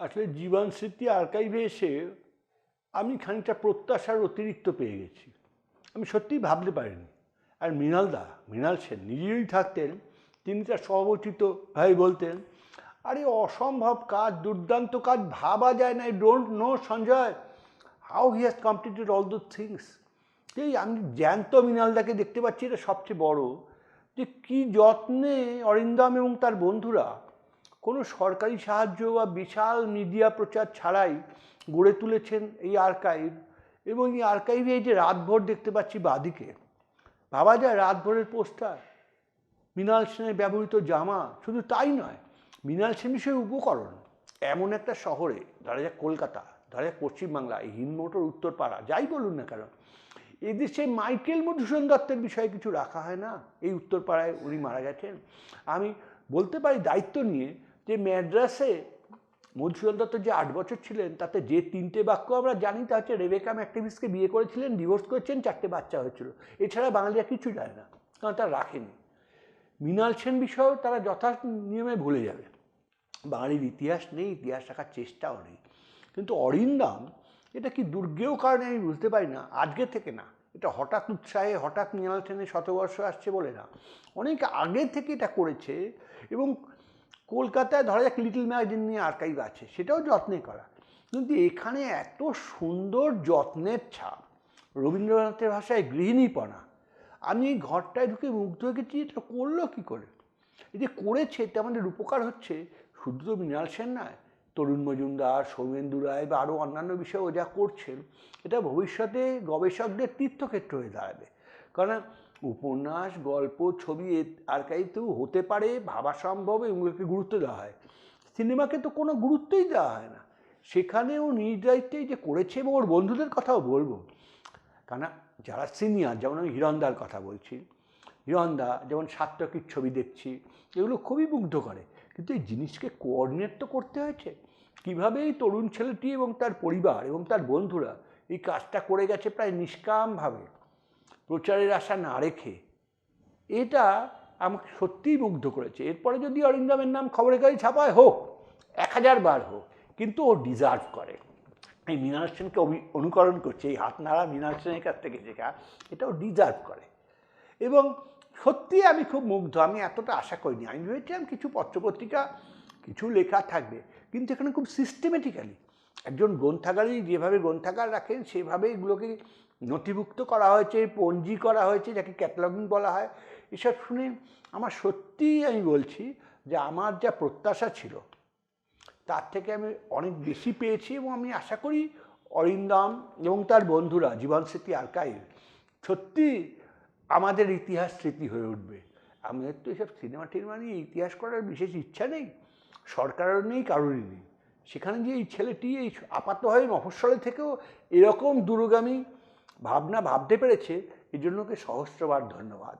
আসলে জীবন স্মৃতি আর্কাইভে এসে আমি খানিকটা প্রত্যাশার অতিরিক্ত পেয়ে গেছি। আমি সত্যিই ভাবতে পারিনি। আর মৃণাল দা, মৃণাল সেন নিজেই থাকতেন, তিনি তার সহবচিত ভাই বলতেন, আরে, অসম্ভব কাজ, দুর্দান্ত কাজ, ভাবা যায় না don't know Sanjay how he has completed all those things এই আমি জ্যান্ত মৃণালদাকে দেখতে পাচ্ছি, এটা সবচেয়ে বড় যে কি যত্নে অরিন্দম এবং তার বন্ধুরা কোনো সরকারি সাহায্য বা বিশাল মিডিয়া প্রচার ছাড়াই গড়ে তুলেছেন এই আর্কাইভ এবং এই আর্কাইভে এই যে রাতভর দেখতে পাচ্ছি বাদিকে। ভাবা যায় রাতভরের পোস্টার, মৃণাল সেনের ব্যবহৃত জামা, শুধু তাই নয়, মৃণাল সেন বিষয়ে উপকরণ, এমন একটা শহরে, ধরা যাক কলকাতা, ধরা যাক পশ্চিমবাংলা, এই হিনমোটর উত্তরপাড়া, যাই বলুন না কেন এদেশে মাইকেল মধুসূদন দত্তের বিষয়ে কিছু রাখা হয় না? এই উত্তরপাড়ায় উনি মারা গেছেন। আমি বলতে পারি দায়িত্ব নিয়ে যে ম্যাড্রাসে মধুসূদন দত্ত যে আট বছর ছিলেন, তাতে যে তিনটে বাক্য আমরা জানি, তা হচ্ছে রেবেকা ম্যাক্টিভিসকে বিয়ে করেছিলেন ডিভোর্স করেছেন, চারটে বাচ্চা হয়েছিল। এছাড়া বাঙালিরা কিছু জানে না, কারণ তারা রাখেনি। মৃণাল সেন বিষয়েও তারা যথা নিয়মে ভুলে যাবে। বাঙালির ইতিহাস নেই, ইতিহাস রাখার চেষ্টাও নেই। কিন্তু অরিন্দম এটা কি দুর্গেও কারণে আমি বুঝতে পারি না, আজকে থেকে না, এটা হঠাৎ উৎসাহে, হঠাৎ মৃণাল সেনের শতবর্ষ আসছে বলে না। অনেক আগে থেকে এটা করেছে এবং কলকাতায় ধরা যাক লিটল ম্যাগাজিন নিয়ে আর্কাইভ আছে, সেটাও যত্নে করা। কিন্তু এখানে এত সুন্দর যত্নের ছাপ, রবীন্দ্রনাথের ভাষায় গৃহিণীপনা, আমি এই ঘরটায় ঢুকে মুগ্ধ হয়ে গেছি, এটা করল কী করে? এই যে করেছে এতে আমাদের উপকার হচ্ছে, শুধু তো মৃণাল সেন নয়, তরুণ মজুমদার, সৌমেন্দু রায় বা আরও অন্যান্য বিষয়েও যা করছেন, এটা ভবিষ্যতে গবেষকদের তীর্থক্ষেত্র হয়ে দাঁড়াবে। কারণ উপন্যাস, গল্প, ছবি আর্কাইভতেও হতে পারে, ভাবা সম্ভব এগুলোকে গুরুত্ব দেওয়া হয়। সিনেমাকে তো কোনো গুরুত্বই দেওয়া হয় না। সেখানেও নিজ দায়িত্বেই যে করেছে, এবং ওর বন্ধুদের কথাও বলব। কেন যারা সিনিয়র যেমন আমি হিরণদার কথা বলছি, হিরণদা, যেমন সাত্তকির ছবি দেখছি, এগুলো খুবই মুগ্ধ করে। কিন্তু এই জিনিসকে কোঅর্ডিনেট তো করতে হয়েছে। কীভাবে এই তরুণ ছেলেটি এবং তার পরিবার এবং তার বন্ধুরা এই কাজটা করে গেছে প্রায় নিষ্কামভাবে? প্রচারের আশা না রেখে, এটা আমাকে সত্যিই মুগ্ধ করেছে। এরপরে যদি অরিন্দমের নাম খবরের কাগজে ছাপায়, হোক, এক হাজার বার হোক, কিন্তু ও ডিজার্ভ করে। এই মৃণাল সেনকে অনুকরণ করছে, এই হাত নাড়া মৃণাল সেনের কাছ থেকে শেখা এটাও ডিজার্ভ করে। এবং সত্যি আমি খুব মুগ্ধ, আমি এতটা আশা করিনি। আমি ভেবেছিলাম কিছু পত্রপত্রিকা, কিছু লেখা থাকবে, কিন্তু এখানে খুব সিস্টেমেটিক্যালি একজন গ্রন্থাগারই যেভাবে গ্রন্থাগার রাখেন, সেভাবে এগুলোকে নথিভুক্ত করা হয়েছে, পঞ্জি করা হয়েছে, যাকে ক্যাটালগিং বলা হয়। এসব শুনে আমার সত্যিই আমি বলছি যে আমার যা প্রত্যাশা ছিল, তার থেকে আমি অনেক বেশি পেয়েছি এবং আমি আশা করি অরিন্দম এবং তার বন্ধুরা, জীবন স্মৃতি আর্কাইভ, সত্যি আমাদের ইতিহাস স্মৃতি হয়ে উঠবে। আমাদের তো এসব সিনেমা টিনেমা নিয়ে ইতিহাস করার বিশেষ ইচ্ছা নেই, সরকারের নেই, কারোরই নেই। সেখানে যে এই ছেলেটি এই আপাতভাবে মফস্বলে থেকেও এরকম দূরগামী ভাবনা ভাবতে পেরেছে এজন্য ওকে সহস্রবার ধন্যবাদ।